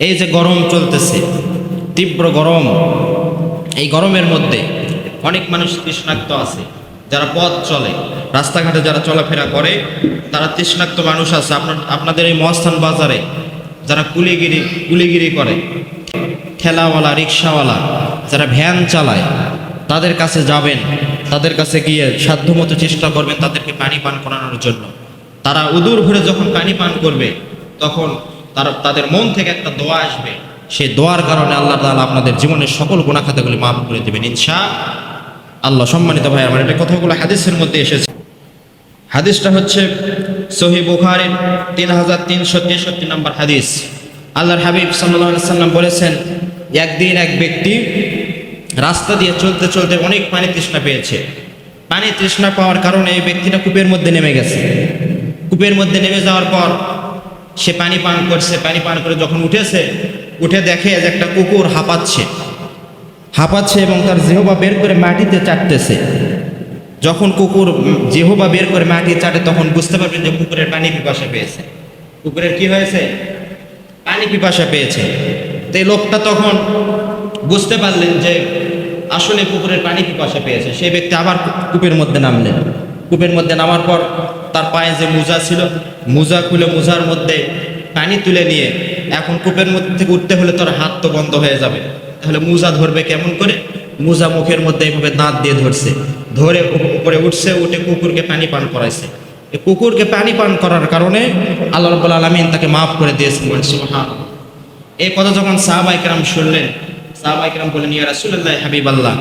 এই যে গরম চলতেছে, তীব্র গরম, এই গরমের মধ্যে অনেক মানুষ তৃষ্ণাক্ত আছে, যারা পথ চলে, রাস্তাঘাটে যারা চলাফেরা করে, তারা তৃষ্ণাক্ত মানুষ আছে। আপনার, আপনাদের এই মহাস্থান বাজারে যারা কুলিগিরি কুলিগিরি করে, ঠেলাওয়ালা, রিক্সাওয়ালা, যারা ভ্যান চালায়, তাদের কাছে যাবেন, তাদের কাছে গিয়ে সাধ্যমতো চেষ্টা করবেন তাদেরকে পানি পান করানোর জন্য। তারা উদূর ভরে যখন পানি পান করবে, তখন তারা তাদের মন থেকে একটা দোয়া আসবে। সেই দোয়ার কারণে আল্লাহ তাআলা আপনাদের জীবনের সকল গুণাখাতাগুলি মাফ করে দেবেন। ইনশা আল্লাহ সম্মানিত ভাই, আমার এটা কথাগুলো হাদিসের মধ্যে এসেছে। হাদিসটা হচ্ছে সহি বুখারের তিন হাজার তিনশো তেষট্টি নম্বর হাদিস। আল্লাহর হাবিব সাল্লাহ সাল্লাম বলেছেন, একদিন এক ব্যক্তি রাস্তা দিয়ে চলতে চলতে অনেক পানি তৃষ্ণা পেয়েছে। পানি তৃষ্ণা পাওয়ার কারণে এই ব্যক্তিটা কূপের মধ্যে নেমে গেছে। কূপের মধ্যে নেমে যাওয়ার পর সে পানি পান করছে, পানি পান করে যখন উঠেছে, উঠে দেখে যে একটা কুকুর হাঁপাচ্ছে। হাঁপাচ্ছে এবং তার জেহবা বের করে মাটিতে চাটতেছে। যখন কুকুর জেহবা বের করে মাটি চাটে, তখন বুঝতে পারবেন যে কুকুরের পানি পিপাসা পেয়েছে। কুকুরের কি হয়েছে? পানি পিপাসা পেয়েছে। তো লোকটা তখন বুঝতে পারলেন যে আসলে কুকুরের পানি পিপাসা পেয়েছে। সেই ব্যক্তি আবার কূপের মধ্যে নামলেন। কূপের মধ্যে নামার পর তার পায়ে যে মোজা ছিল, মোজা খুলে মোজার মধ্যে পানি তুলে নিয়ে এখন কূপের মধ্যে থেকে উঠতে হলে তোর হাত তো বন্ধ হয়ে যাবে। তাহলে মোজা ধরবে কেমন করে? মোজা মুখের মধ্যে এইভাবে দাঁত দিয়ে ধরছে। ধরে উপরে উঠছে, উঠে কুকুরকে পানি পান করাইছে। কুকুরকে পানি পান করার কারণে আল্লাহ রব্বুল আলমিন তাকে মাফ করে দিয়েছেন বলে সুবহানাল্লাহ। এই কথা যখন সাহাবাইকরাম শুনলেন সাহাবাইকরাম বলেন ইয়া রাসূলুল্লাহ হাবিব আল্লাহ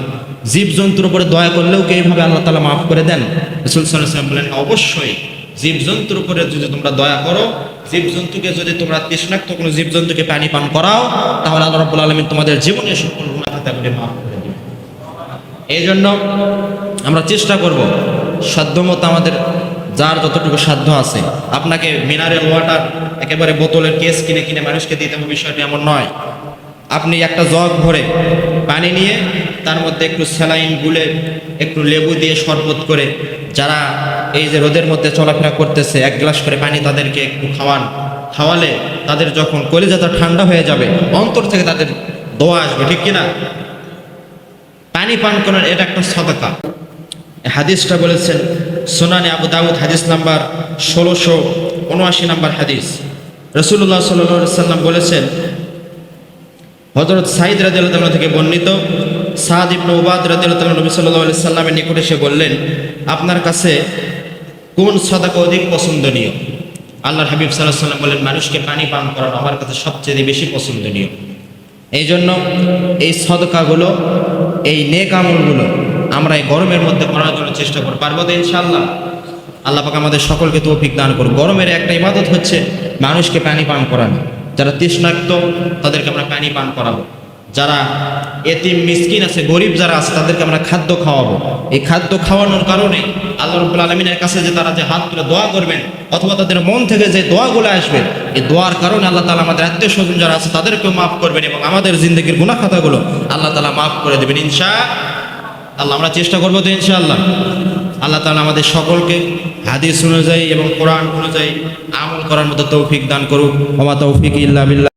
জীব জন্তুর উপরে দয়া করলেও কি এইভাবে আল্লাহ করে দেন? অবশ্যই। উপরে যদি তোমরা দয়া করো যদি তোমরা তৃষ্ণাক্ত কোনো পানি পান করাও, তাহলে আল্লাহ তোমাদের সকল করে এই জন্য আমরা চেষ্টা করব সাধ্যমতো আমাদের যার যতটুকু সাধ্য আছে, আপনাকে মিনারেল ওয়াটার, একেবারে বোতলের কেস কিনে কিনে মানুষকে দিতে হবে, বিষয়টি এমন নয়। আপনি একটা জগ ভরে পানি নিয়ে, তার মধ্যে একটু স্যালাইন গুলে, একটু লেবু দিয়ে শরবত করে, যারা এই যে রোদের মধ্যে চলাফেরা করতেছে, এক গ্লাস করে পানি তাদেরকে একটু খাওয়ান। খাওয়ালে তাদের যখন কলিজাটা ঠান্ডা হয়ে যাবে, অন্তর থেকে তাদের দোয়া আসবে, ঠিক কিনা? পানি পান করার এটা একটা সদকা। হাদিসটা বলেছেন সোনানি আবু দাউদ, হাদিস নাম্বার ষোলোশো উনআশি নাম্বার হাদিস। রসুল্লাহ সাল্লাহ সাল্লাম বলেছেন হজরত সাইদ রাজিয়াল্লাহ থেকে বর্ণিত, সাদ ইবনু উবাদ রাজিয়াল্লাহ নবী সাল্লাহ আলি সাল্লামের নিকটে এসে বললেন, আপনার কাছে কোন সদাকা অধিক পছন্দনীয়? আল্লাহর হাবিব সাল্লাহ সাল্লাম বলেন মানুষকে পানি পান করানো আমার কাছে সবচেয়ে বেশি পছন্দনীয়। এই জন্য এই সদকাগুলো, এই নেক আমলগুলো আমরা এই গরমের মধ্যে করার জন্য চেষ্টা করব। পারব তো ইনশাল্লাহ আল্লাহ পাক আমাদের সকলকে তৌফিক দান করুন গরমের একটা ইবাদত হচ্ছে মানুষকে পানি পান করানো। যারা তৃষ্ণাক্ত, তাদেরকে আমরা পানি পান করাবো। যারা এতিম, মিসকিন আছে, গরিব যারা আছে, তাদেরকে আমরা খাদ্য খাওয়াবো। এই খাদ্য খাওয়ানোর কারণে আল্লাহ রব্বুল আলমিনের কাছে যে তারা যে হাত তুলে দোয়া করবেন, অথবা তাদের মন থেকে যে দোয়াগুলো আসবে, এই দোয়ার কারণে আল্লাহ তালা আমাদের আত্মীয় স্বজন যারা আছে, তাদেরকেও মাফ করবেন এবং আমাদের জিন্দগির গুণা খাতাগুলো আল্লাহ তালা মাফ করে দেবেন। ইনশা আল্লাহ, আমরা চেষ্টা করব তো ইনশাআল্লাহ। আল্লাহ তালা আমাদের সকলকে হাদিস অনুযায়ী এবং কোরআন অনুযায়ী আমল করার মতো তৌফিক দান করুক। ওমা তৌফিক ইল্লা বিল্লাহ।